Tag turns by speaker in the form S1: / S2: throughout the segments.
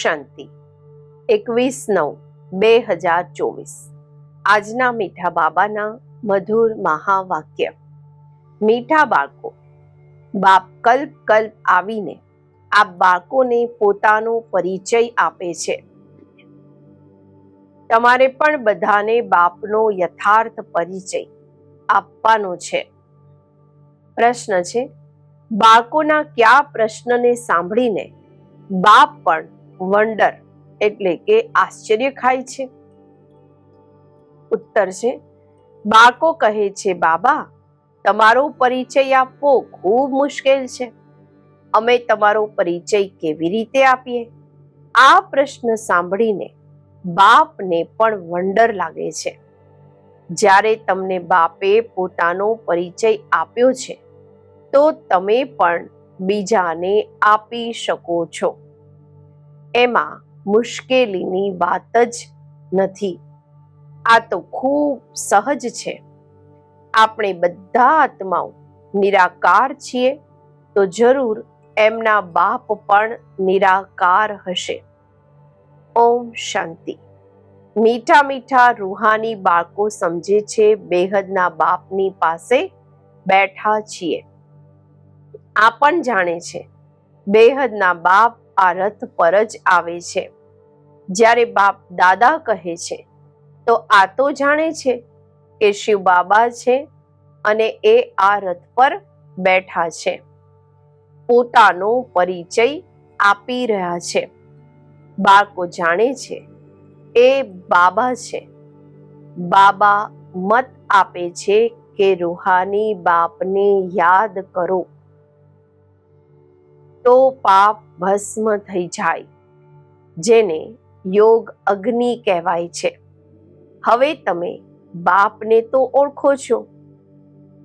S1: શાંતિ. એકવીસ નવ, બે હજાર ચોવીસ. આજના મીઠા બાબાના મધુર મહાવાક્ય. મીઠા બાળકો, બાપ કલ્પ કલ્પ આવીને આ બાળકોને પોતાનો પરિચય આપે છે. તમારે પણ બધાને બાપનો યથાર્થ પરિચય આપવાનો છે. પ્રશ્ન છે, બાળકોના કયા પ્રશ્નને સાંભળીને બાપ પણ વંડર એટલે કે આશ્ચર્ય ખાય છે. ઉત્તર છે બાળકો કહે છે, બાબા, તમારો પરિચય આપવો ખૂબ મુશ્કેલ છે. અમે તમારો પરિચય કેવી રીતે આપીએ? આ પ્રશ્ન સાંભળીને બાપને પણ વંડર લાગે છે. જ્યારે તમને બાપે પોતાનો પરિચય આપ્યો છે, તો તમે પણ બીજાને આપી શકો છો. એમાં મુશ્કેલીની વાત જ નથી. આ તો ખૂબ સહજ છે. આપણે બધા આત્માઓ નિરાકાર છીએ તો જરૂર એમના બાપ પણ નિરાકાર હશે. ઓમ શાંતિ. મીઠા મીઠા રૂહાની બાળકો સમજે છે બેહદના બાપની પાસે બેઠા છીએ. આ પણ જાણે છે. બેહદના બાપ આ રથ પર જ આવે છે. જ્યારે બાપ દાદા કહે છે, તો આ તો જાણે છે કે શિવ બાબા છે અને એ આ રથ પર બેઠા છે. પોતાનો પરિચય આપી રહ્યા છે. બાળકો જાણે છે, એ બાબા છે. બાબા મત આપે છે કે રૂહાની બાપને યાદ કરો. તો પાપ ભસ્મ થઈ જાય, જેને યોગ અગ્નિ કહેવાય છે. હવે તમે બાપને તો ઓળખો છો.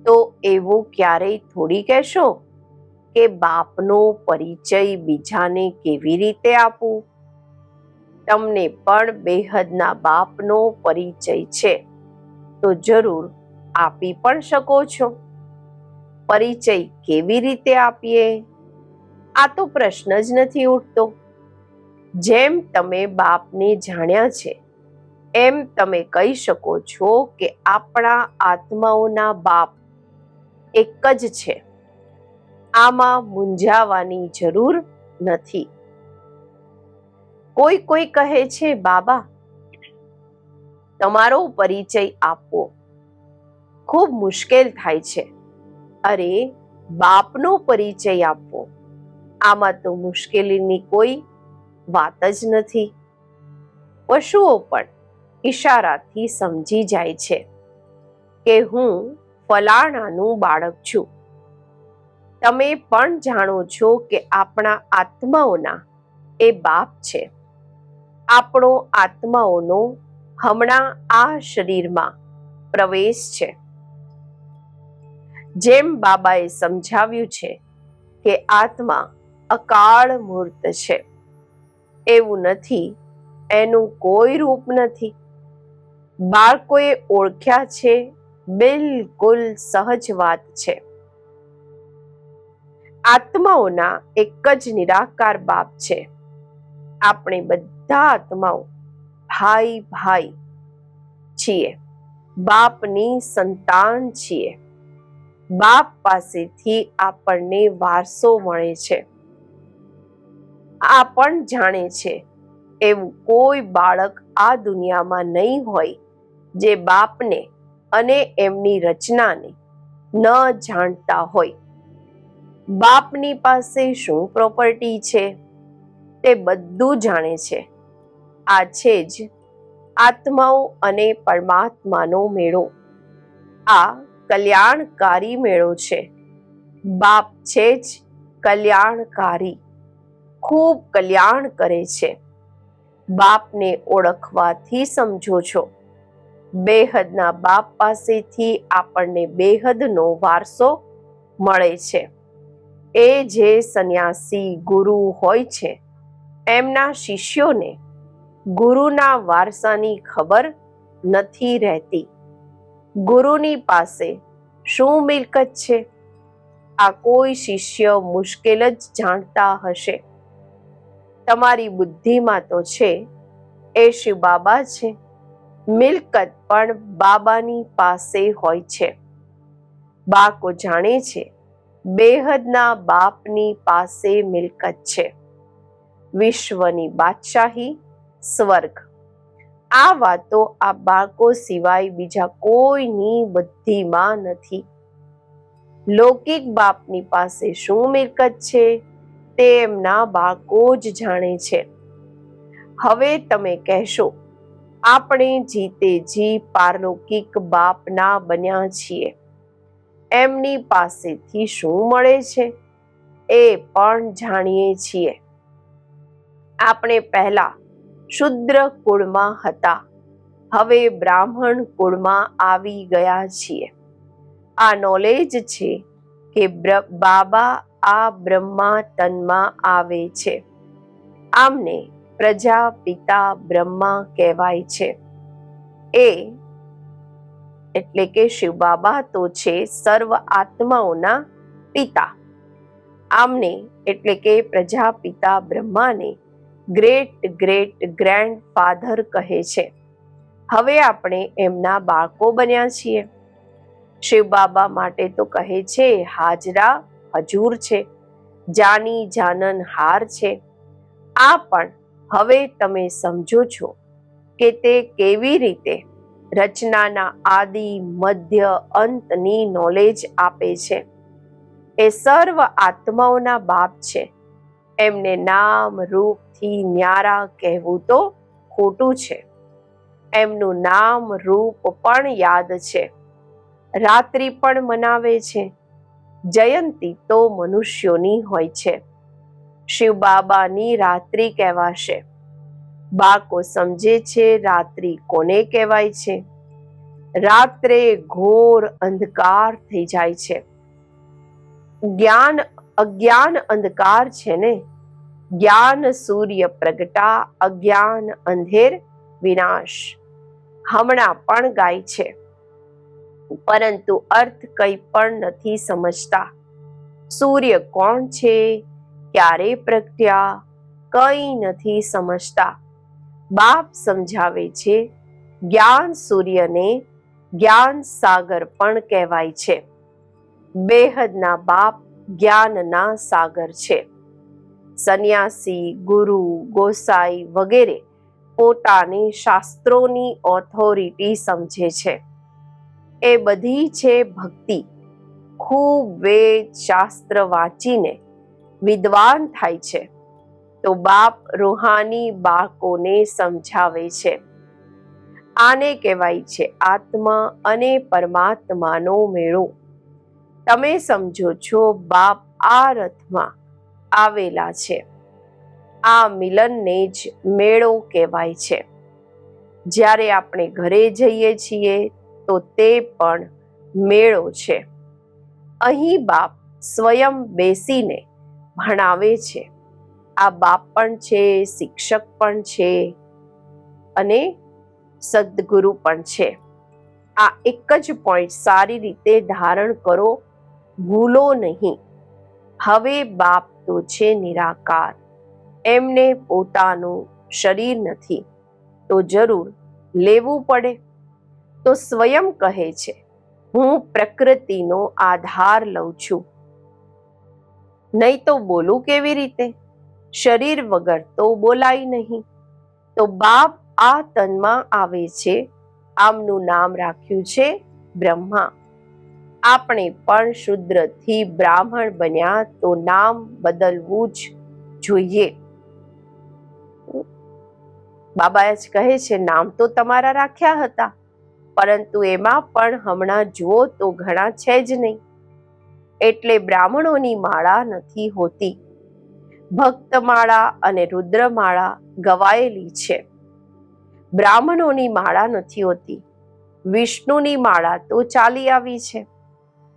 S1: તો એવું ક્યારેય થોડી કહેશો કે બાપનો પરિચય બીજાને કેવી રીતે આપું? તમને પણ બેહદના બાપનો પરિચય છે, તો જરૂર આપી પણ શકો છો. પરિચય કેવી રીતે આપીએ? આ તો પ્રશ્ન જ નથી ઉઠતો. જેમ તમે બાપને જાણ્યા છે, એમ તમે કહી શકો છો કે આપણા આત્માઓના બાપ એક જ છે. આમાં મૂંઝાવાની જરૂર નથી. કોઈ કોઈ કહે છે, બાબા, તમારો પરિચય આપવો ખૂબ મુશ્કેલ થાય છે. અરે, બાપનો પરિચય આપવો આમાં તો મુશ્કેલીની કોઈ વાત જ નથી. પશુઓ પણ ઈશારાથી સમજી જાય છે કે હું ફલાણાનું બાળક છું. તમે પણ જાણો છો કે આપણા આત્માઓના એ બાપ છે. આપણો આત્માઓનો હમણાં આ શરીરમાં પ્રવેશ છે. જેમ બાબાએ સમજાવ્યું છે કે આત્મા અકાળ મૂર્ત છે. એવું નથી, એનું કોઈ રૂપ નથી. બાળકોએ ઓળખ્યા છે, બિલકુલ સહજ વાત છે. આત્માઓના એક જ નિરાકાર બાપ છે. આપણે બધા આત્માઓ ભાઈ ભાઈ છીએ. બાપની સંતાન છીએ. બાપ પાસેથી આપણને વારસો મળે છે. આ પણ જાણે છે. એવું કોઈ બાળક આ દુનિયામાં નહીં હોય જે બાપને અને એમની રચનાને ન જાણતા હોય. બાપની પાસે શું પ્રોપર્ટી છે? તે બધું જાણે છે. આ છે જ આત્માઓ અને પરમાત્માનો મેળો. આ કલ્યાણકારી મેળો છે. બાપ છે જ કલ્યાણકારી. ખૂબ કલ્યાણ કરે છે. બાપને ઓળખવાથી સમજો છો. બેહદના બાપ પાસેથી આપણને બેહદનો વારસો મળે છે. એ જે સંન્યાસી ગુરુ હોય છે, એમના શિષ્યોને ગુરુના વારસાની ખબર નથી રહેતી. ગુરુની પાસે શું મિલકત છે? આ કોઈ શિષ્ય મુશ્કેલ જ જાણતા હશે. તમારી બુદ્ધિમાં તો છે. એ શિવ બાબા છે. મિલકત પણ બાબાની પાસે હોય છે. બાકો જાણે છે, બેહદના બાપની પાસે મિલકત છે. વિશ્વની બાદશાહી, સ્વર્ગ. આ વાતો આ બાળકો સિવાય બીજા કોઈની બુદ્ધિમાં નથી. લૌકિક બાપની પાસે શું મિલકત છે? તે એમના જ જાણે છે. હવે તમે કહેશો, આપણે જીતે જી પારલૌકિક બાપના બન્યા છીએ. એમની પાસેથી શું મળે છે? એ પણ જાણીએ છીએ. આપણે પહેલા શુદ્ર કુળમાં હતા. હવે બ્રાહ્મણ કુળમાં આવી ગયા છીએ. આ નોલેજ છે કે બાબા આ બ્રહ્મા તનમાં આવે છે. આમને પ્રજાપિતા બ્રહ્મા કહેવાય છે. એ એટલે કે શિવ બાબા તો છે સર્વ આત્માઓના પિતા. આમને એટલે કે પ્રજાપિતા બ્રહ્માને ગ્રેટ ગ્રેટ ગ્રેન્ડ ફાધર કહે છે. હવે આપણે એમના બાળકો બન્યા છીએ. શિવ બાબા માટે તો કહે છે, હાજરા હજૂર છે, જાની જાનન હાર છે. આ પણ હવે તમે સમજો છો કે તે કેવી રીતે રચનાના આદિ મધ્ય અંતની નોલેજ આપે છે. એ સર્વ આત્માઓના બાપ છે. એમને નામ રૂપથી ન્યારા કહેવું તો ખોટું છે. એમનું નામ, રૂપ પણ યાદ છે. રાત્રિ પણ મનાવે છે. જયંતી તો મનુષ્યોની હોય છે. શિવ બાબાની રાત્રિ કહેવાશે. બાળકો સમજે છે રાત્રિ કોને કહેવાય છે? રાત્રે ઘોર અંધકાર થઈ જાય છે. જ્ઞાન, અજ્ઞાન અંધકાર છે ને? જ્ઞાન સૂર્ય પ્રગટા, અજ્ઞાન અંધેર વિનાશ. હમણાં પણ ગાય છે. પરંતુ અર્થ કંઈ પણ નથી સમજતા. સૂર્ય કોણ છે? ક્યારે પ્રગટ્યા? કંઈ નથી સમજતા. બાપ સમજાવે છે, જ્ઞાન સૂર્યને જ્ઞાન સાગર પણ કહેવાય છે. બેહદના બાપ જ્ઞાનના સાગર છે. સંન્યાસી, ગુરુ, ગોસાઈ વગેરે પોતાને શાસ્ત્રોની ઓથોરિટી સમજે છે. એ બધી છે ભક્તિ. ખૂબ વેદ શાસ્ત્ર વાંચીને વિદ્વાન થાય છે. તો બાપ રૂહાની બાળકોને સમજાવે છે. આને કહેવાય છે આત્મા અને પરમાત્માનો મેળો. તમે સમજો છો બાપ આ રથમાં આવેલા છે. આ મિલનને જ મેળો કહેવાય છે. જ્યારે આપણે ઘરે જઈએ છીએ તો તે પણ મેળો છે. અહીં બાપ સ્વયં બેસીને ભણાવે છે. આ બાપ પણ છે, શિક્ષક પણ છે અને સદગુરુ પણ છે. આ એક જ પોઈન્ટ સારી રીતે ધારણ કરો, ભૂલો નહીં. હવે બાપ તો છે નિરાકાર. એમને પોતાનું શરીર નથી તો જરૂર લેવું પડે. તો સ્વયં કહે છે, હું પ્રકૃતિનો આધાર લઉં છું. નહીં તો બોલું કેવી રીતે? શરીર વગર તો બોલાય નહીં. તો બાપ આ તનમાં આવે છે, આમનું નામ રાખ્યું છે બ્રહ્મા. આપણે પણ શુદ્રથી બ્રાહ્મણ બન્યા તો નામ બદલવું જ જોઈએ. બાબા જ કહે છે, નામ તો તમારા રાખ્યા હતા. પરંતુ એમાં પણ હમણાં જુઓ તો ઘણા છે જ નહીં. એટલે બ્રાહ્મણોની માળા નથી હોતી. ભક્તમાળા અને રુદ્રમાળા ગવાયેલી છે. બ્રાહ્મણોની માળા નથી હોતી. વિષ્ણુની માળા તો ચાલી આવી છે.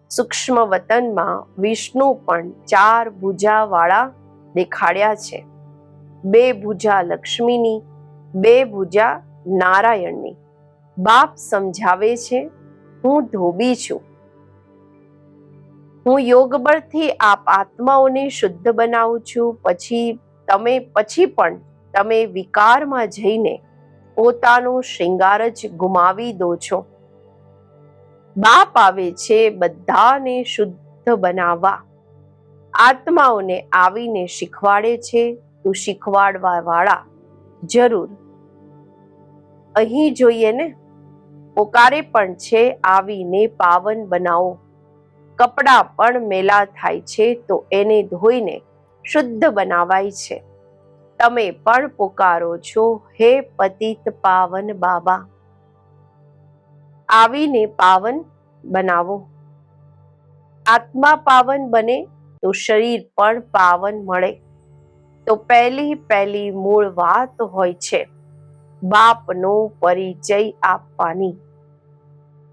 S1: સૂક્ષ્મ વતનમાં વિષ્ણુ પણ ચાર ભુજાવાળા દેખાડ્યા છે. બે ભુજા લક્ષ્મીની, બે ભુજા નારાયણની. બાપ સમજાવે છે, હું ધોબી છું. હું યોગ બળથી આપ આત્માઓને શુદ્ધ બનાવું છું, પછી તમે, પછી પણ તમે વિકારમાં જઈને પોતાનો શૃંગાર જ ગુમાવી દો છો. બાપ આવે છે બધાને શુદ્ધ બનાવવા. આત્માઓને આવીને શીખવાડે છે, તું શીખવાડવા વાળા જરૂર. અહીં જોઈએ ને, પોકારે પણ છે આવીને પાવન બનાવો. કપડાં પણ મેલા થાય છે તો એને ધોઈને શુદ્ધ બનાવાય છે. તમે પણ પોકારો છો, હે પતિત પાવન બાબા. આવીને પાવન બનાવો. આત્મા પાવન બને તો શરીર પણ પાવન મળે. તો પહેલી પહેલી મૂળ વાત હોય છે. બાપનો પરિચય આપવાની.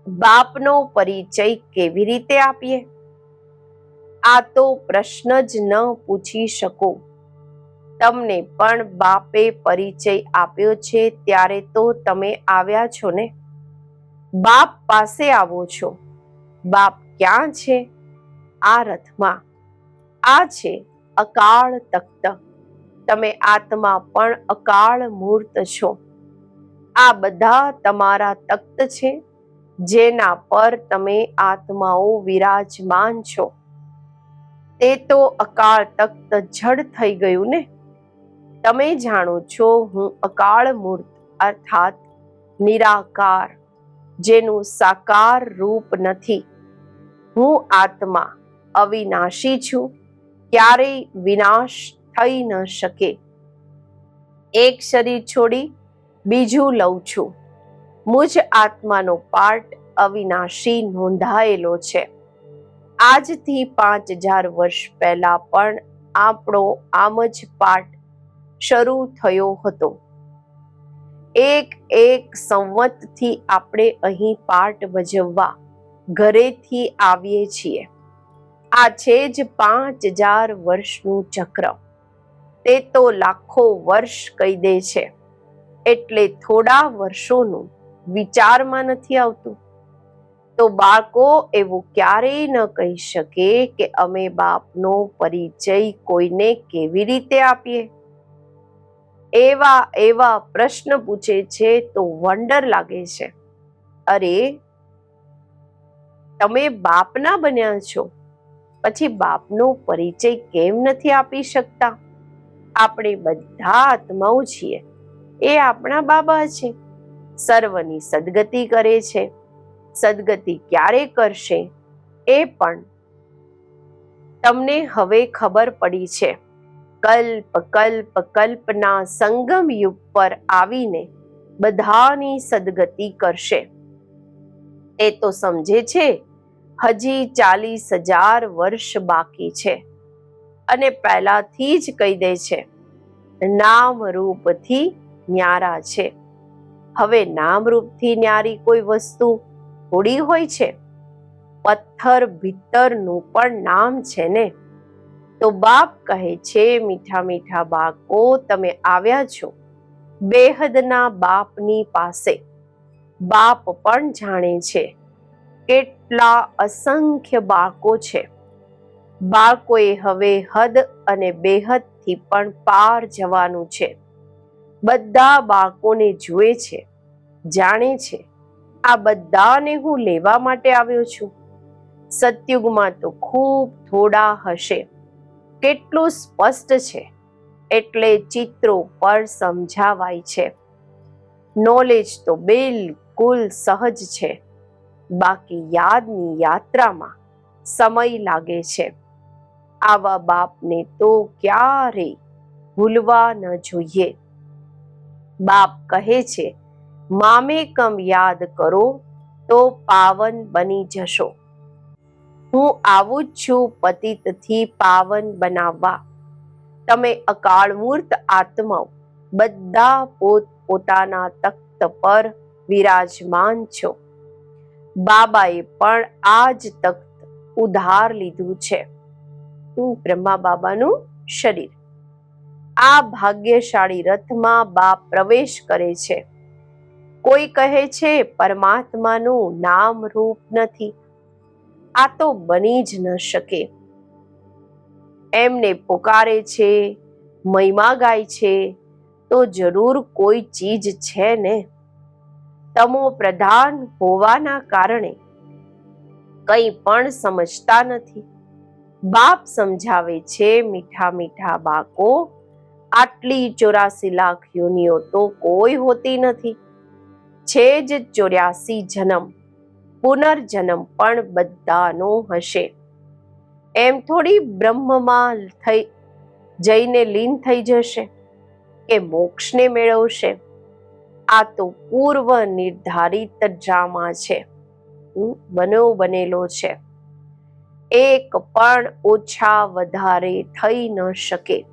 S1: બાપનો પરિચય કેવી રીતે આપીએ? આ તો પ્રશ્ન જ ન પૂછી શકો. તમને પણ બાપે પરિચય આપ્યો છે ત્યારે તો તમે આવ્યા છો ને? બાપ પાસે આવો છો. બાપ ક્યાં છે? આ રથમાં. આ છે અકાળ તખ્ત. તમે આત્મા પણ અકાળ મૂર્ત છો. આ બધા તમારા તખ્ત છે, જેના પર તમે આત્માઓ વિરાજમાન છો. તે તો અકાળ તખ્ત જડ થઈ ગયું ને? તમે જાણો છો, હું અકાળ મૂર્ત, અર્થાત નિરાકાર, જેનું સાકાર રૂપ નથી. હું આત્મા અવિનાશી છું, ક્યારેય વિનાશ થઈ ન શકે. એક શરીર છોડી બીજું લઉં છું. મુજ આત્માનો પાર્ટ અવિનાશી નોંધાયેલો છે. આજથી પાંચ હજાર વર્ષ પહેલા પણ આપણો આમ જ પાઠ શરૂ થયો હતો. એક એક સંવતથી આપણે અહીં પાઠ ભજવવા ઘરેથી આવીએ છીએ. આ છે જ પાંચ હજાર વર્ષનું ચક્ર. તે તો લાખો વર્ષ કહી દે છે. એટલે થોડા વર્ષોનું વિચારમાં નથી આવતું. તો બાળકો એવું ક્યારેય ન કહી શકે કે અમે બાપનો પરિચય કોઈને કેવી રીતે આપીએ. એવા એવા પ્રશ્ન પૂછે છે તો વંડર લાગે છે. અરે, તમે બાપના બન્યા છો. પછી બાપનો પરિચય કેમ નથી આપી શકતા? આપણે બધા આત્માઓ છીએ. એ આપણા બાબા છે. સર્વની સદગતિ કરે છે. સદગતિ ક્યારે કરશે એ પણ તમને હવે ખબર પડી છે. કલ્પ કલ્પ, કલ્પના સંગમ યુગ પર આવીને બધાની સદગતિ કરશે. એ તો સમજે છે. હજી ચાલીસ હજાર વર્ષ બાકી છે. અને પહેલાથી જ કહી દે છે. નામ રૂપથી ન્યારા છે. હવે નામરૂપથી ન્યારી કોઈ વસ્તુ થોડી હોય છે? પથ્થર ભીતરનું પણ નામ છે ને? તો બાપ કહે છે, મીઠા મીઠા બાકો તમે આવ્યા છો બેહદના બાપની પાસે. બાપ પણ જાણે છે, કેટલા અસંખ્ય બાકો છે. બાળકોએ હવે હદ અને બેહદથી પણ પાર જવાનું છે. બધા બાળકોને જુએ છે, જાણે છે, આ બધાને હું લેવા માટે આવ્યો છું. સતયુગમાં તો ખૂબ થોડા હશે. કેટલું સ્પષ્ટ છે, એટલે ચિત્રો પર સમજાવાય છે. નોલેજ તો બિલકુલ સહજ છે. બાકી યાદની યાત્રામાં સમય લાગે છે. આવા બાપને તો ક્યારે ભૂલવા ન જોઈએ. બાપ કહે છે મામેકમ યાદ કરો તો પાવન બની જશો. હું આવું જ છું પતિતથી પાવન બનાવવા. તમે અકાળમૂર્ત આત્માઓ બધા પોત પોતાના તખ્ત પર વિરાજમાન છો. બાબાએ પણ આ જ તખ્ત ઉધાર લીધું છે. બ્રહ્મા બાબાનું શરીર. આ ભાગ્યશાળી રથમાં બાપ પ્રવેશ કરે છે. કોઈ કહે છે, પરમાત્માનું નામ રૂપ નથી. આ તો બની જ ન શકે. એમને પોકારે છે, મહિમા ગાય છે, તો જરૂર કોઈ ચીજ છે ને? તમો પ્રધાન હોવાના કારણે કંઈ પણ સમજતા નથી. બાપ સમજાવે છે, મીઠા મીઠા બાકો આટલી ચોરાસી લાખ યોનિઓ તો કોઈ હોતી નથી. છે જ ચોર્યાસી જન્મ, પુનર્જન્મ પણ બધાનો હશે. એમ થોડી બ્રહ્મમાં થઈ, જઈને લીન થઈ જશે, કે મોક્ષને મેળવશે. આ તો પૂર્વ નિર્ધારિત ડ્રામા છે. બનો બનેલો છે. એક પણ ઓછા વધારે થઈ ન શકે.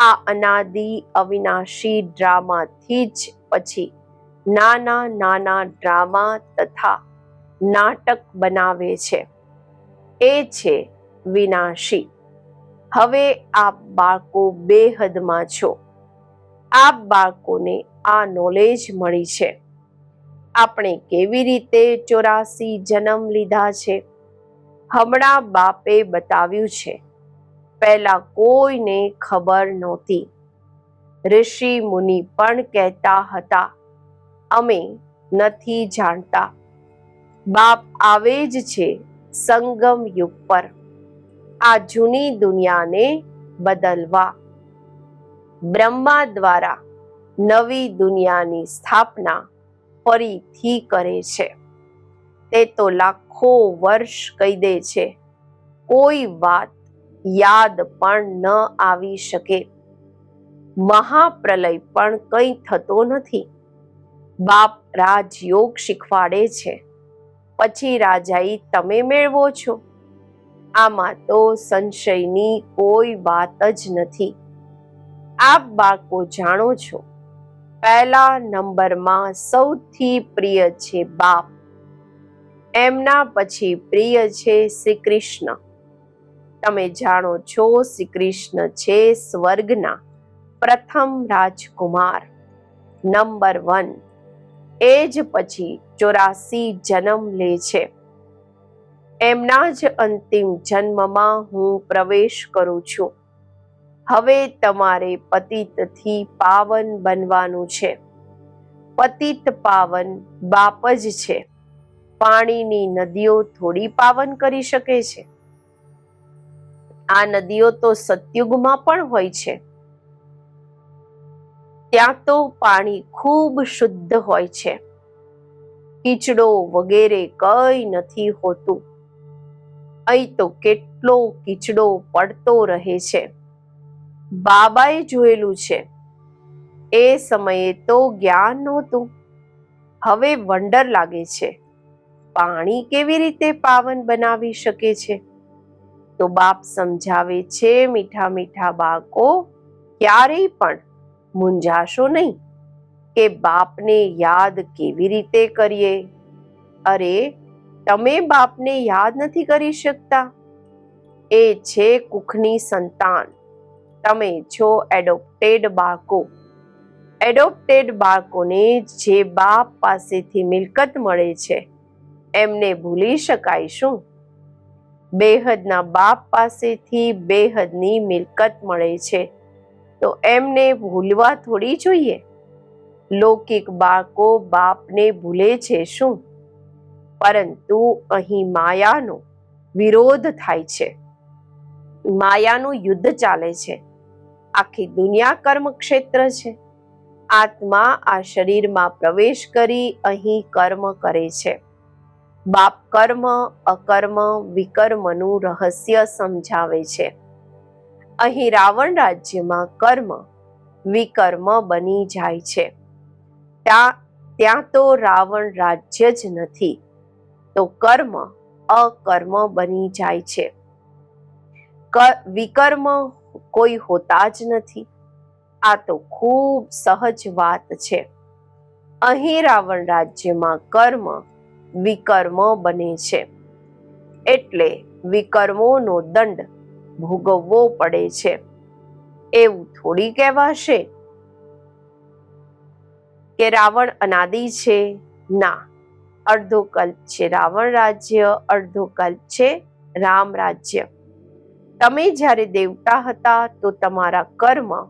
S1: આ અનાદિ અવિનાશી ડ્રામાથી જ પછી નાના નાના ડ્રામા તથા નાટક બનાવે છે. એ છે વિનાશી. હવે આપ બાળકો બેહદમાં છો. આપ બાળકોને આ નોલેજ મળી છે. આપણે કેવી રીતે ચોરાસી જન્મ લીધા છે? હમણાં બાપે બતાવ્યું છે. પહેલા કોઈને ખબર નહોતી. ઋષિ મુનિ પણ કહેતા હતા, અમે નથી જાણતા. બાપ આવે જ છે સંગમ યુગ પર. આ જૂની દુનિયાને બદલવા. બ્રહ્મા દ્વારા નવી દુનિયાની સ્થાપના ફરીથી કરે છે. તે તો લાખો વર્ષ કહી દે છે. કોઈ વાત યાદ પણ ન આવી શકે. મહાપ્રલય પણ કંઈ થતો નથી. બાપ રાજયોગ શીખવાડે છે. પછી રાજાઈ તમે મેળવો છો? આમાં તો સંશયની કોઈ વાત જ નથી. આપ બાળકો જાણો છો, પહેલા નંબરમાં સૌથી પ્રિય છે બાપ. એમના પછી પ્રિય છે શ્રી કૃષ્ણ તમે જાણો છો શ્રી કૃષ્ણ છે સ્વર્ગના પ્રથમ રાજકુમાર. Number one. એ જ પછી ચોરાસી જન્મ લે છે. એમના જ અંતિમ જન્મમાં હું પ્રવેશ કરું છું. હવે તમારે પતિતથી પાવન બનવાનું છે. પતિત પાવન બાપ જ છે. પાણીની નદીઓ થોડી પાવન કરી શકે છે. આ નદીઓ તો સતયુગમાં પણ હોય છે. ત્યાં તો પાણી ખૂબ શુદ્ધ હોય છે. કીચડો વગેરે કઈ નથી હોતું. અહીં તો કેટલો કીચડો પડતો રહે છે. બાબાએ જોયેલું છે. એ સમયે તો જ્ઞાન નહોતું. હવે વંડર લાગે છે. પાણી કેવી રીતે પાવન બનાવી શકે છે? તો બાપ સમજાવે છે, મીઠા મીઠા બાળકો ક્યારેય પણ મૂંઝાશો નહીં કે બાપને યાદ કેવી રીતે કરીએ? અરે, તમે બાપને યાદ નથી કરી શકતા. એ છે કુખની સંતાન. તમે છો એડોપ્ટેડ બાળકો. એડોપ્ટેડ બાળકોને જે બાપ પાસેથી મિલકત મળે છે, એમને ભૂલી શકાય શું? બેહદના બાપ પાસેથી બેહદની મિલકત મળે છે. તો એમને ભૂલવા થોડી જોઈએ? લૌકિક બાળકો બાપને ભૂલે છે શું? પરંતુ અહીં માયાનો વિરોધ થાય છે. માયાનું યુદ્ધ ચાલે છે. આખી દુનિયા કર્મ ક્ષેત્ર છે. આત્મા આ શરીરમાં પ્રવેશ કરી અહીં કર્મ કરે છે. બાપ કર્મ, અકર્મ, વિકર્મનું રહસ્ય સમજાવે છે. અહીં રાવણ રાજ્યમાં કર્મ, વિકર્મ બની જાય છે. ત્યાં ત્યાં તો રાવણ રાજ્ય જ નથી, તો કર્મ, અકર્મ બની જાય છે. વિકર્મ કોઈ હોતા જ નથી, આ તો ખૂબ સહજ વાત છે. અહીં રાવણ રાજ્યમાં કર્મ વિકર્મ બને છે. એટલે વિકર્મોનો દંડ ભોગવવો પડે છે. એવું થોડી કહેવાશે? કે રાવણ અનાદિ છે? ના. અડધો કલ્પ છે રાવણ રાજ્ય અડધો કલ્પ છે રામ રાજ્ય. તમે જ્યારે દેવતા હતા તો તમારા કર્મ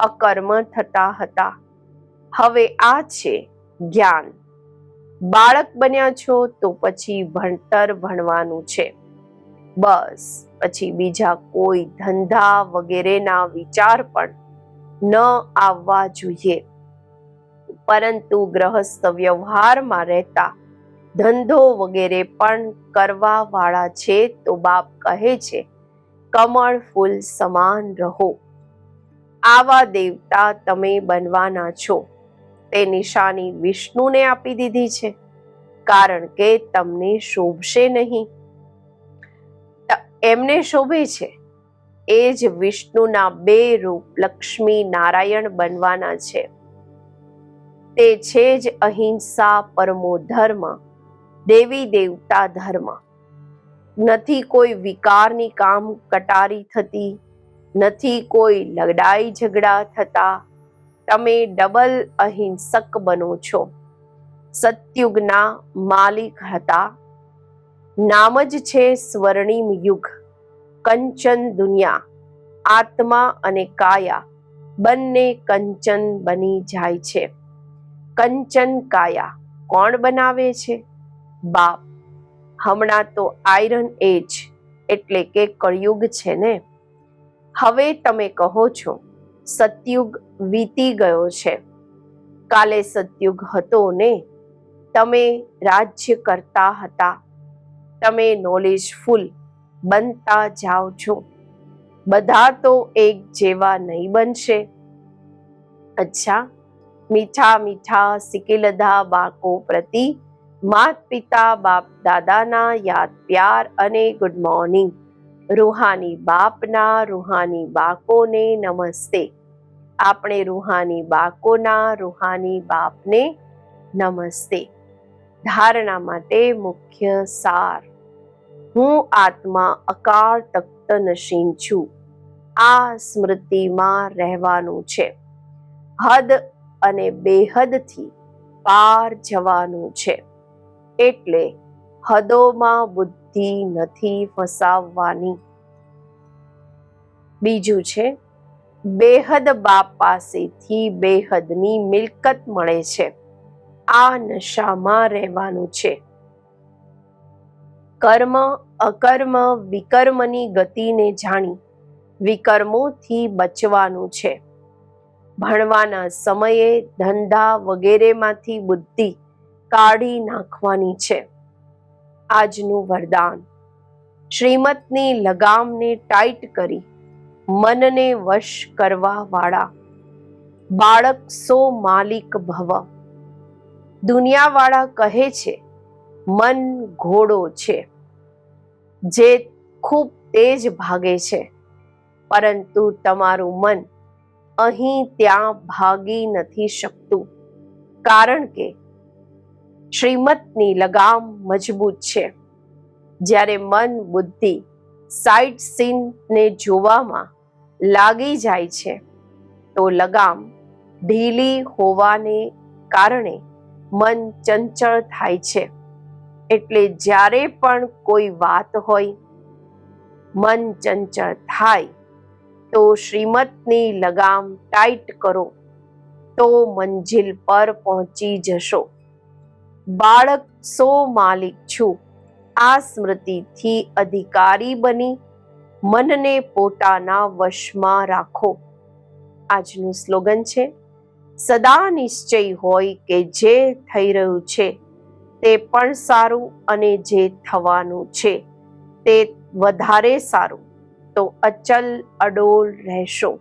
S1: અકર્મ થતા હતા. હવે આ છે જ્ઞાન. બાળક બન્યા છો તો પછી ભણતર ભણવાનું છે. બસ, પછી બીજા કોઈ ધંધા વગેરેના વિચાર પણ ન આવવા જોઈએ. પરંતુ ગ્રહસ્થ વ્યવહારમાં રહેતા ધંધો વગેરે પણ કરવા વાળા છે તો બાપ કહે છે, કમળ ફૂલ સમાન રહો. આવા દેવતા તમે બનવાના છો. તે નિશાની વિષ્ણુને આપી દીધી છે, કારણ કે તમને શોભશે નહીં. એમને શોભે છે. એ જ વિષ્ણુના બે રૂપ લક્ષ્મી નારાયણ બનવાના છે. તે છે જ અહિંસા પરમો ધર્મ, દેવી દેવતા ધર્મ. નથી કોઈ વિકારની કામ કટારી થતી, નથી કોઈ લડાઈ ઝઘડા થતા તમે ડબલ અહિંસક બનો છો. સતયુગના માલિક હતા. નામ જ છે સ્વર્ણિમ યુગ. કંચન દુનિયા, આત્મા અને કાયા બંને કંચન બની જાય છે. કંચન કાયા કોણ બનાવે છે? બાપ. હમણાં તો આયરન એજ એટલે કે કળયુગ છે ને? હવે તમે કહો છો સતયુગ વીતી ગયો છે. કાલે સતયુગ હતો ને? તમે રાજ્ય કરતા હતા. તમે નોલેજફુલ બનતા જાઓ છો. બધા તો એક જેવા નહીં બનશે. અચ્છા, મીઠા મીઠા સિકિલધા બાળકો પ્રતિ માત પિતા બાપ દાદાના યાદ પ્યાર અને ગુડ મોર્નિંગ રૂહાની બાપના, રૂહાની બાકોને નમસ્તે. આપણે રૂહાની બાકોના, રૂહાની બાપને નમસ્તે. ધારણા માટે મુખ્ય સાર. હું આત્મા અકાળ તખ્ત નશીન છું. આ સ્મૃતિમાં રહેવાનું છે. હદ અને બેહદથી પાર જવાનું છે. એટલે હદોમાં બુદ્ધિ નથી ફસાવવાની. બીજું છે, બેહદ બાપ પાસેથી બેહદની મિલકત મળે છે. આ નશામાં રહેવાનું છે. કર્મ, અકર્મ, વિકર્મની ગતિને જાણી વિકર્મોથી બચવાનું છે. ભણવાના સમયે ધંધા વગેરેમાંથી બુદ્ધિ કાઢી નાખવાની છે. આજનું વરદાન. શ્રીમતની લગામને ટાઈટ કરી, મનને વશ કરવા વાળા. બાળક સો માલિક ભવ. દુનિયાવાળા કહે છે, મન ઘોડો છે. જે ખૂબ તેજ ભાગે છે, પરંતુ તમારું મન અહીં ત્યાં ભાગી નથી શકતું. કારણ કે શ્રીમતની લગામ મજબૂત છે. જ્યારે મન બુદ્ધિ સાઇટ સીનને જોવામાં લાગી જાય છે, તો લગામ ઢીલી હોવાને કારણે મન ચંચળ થાય છે. એટલે જ્યારે પણ કોઈ વાત હોય, મન ચંચળ થાય, તો શ્રીમતની લગામ ટાઈટ કરો, તો મંજિલ પર પહોંચી જશો. બાળક સો માલિક છું. આ સ્મૃતિથી અધિકારી બની, મનને પોતાના વશમાં રાખો. આજનું સ્લોગન છે, સદા નિશ્ચય હોય કે જે થઈ રહ્યું છે, તે પણ સારું અને જે થવાનું છે, તે વધારે સારું. તો અચલ અડોલ રહેશો.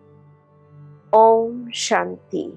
S1: ઓમ શાંતિ.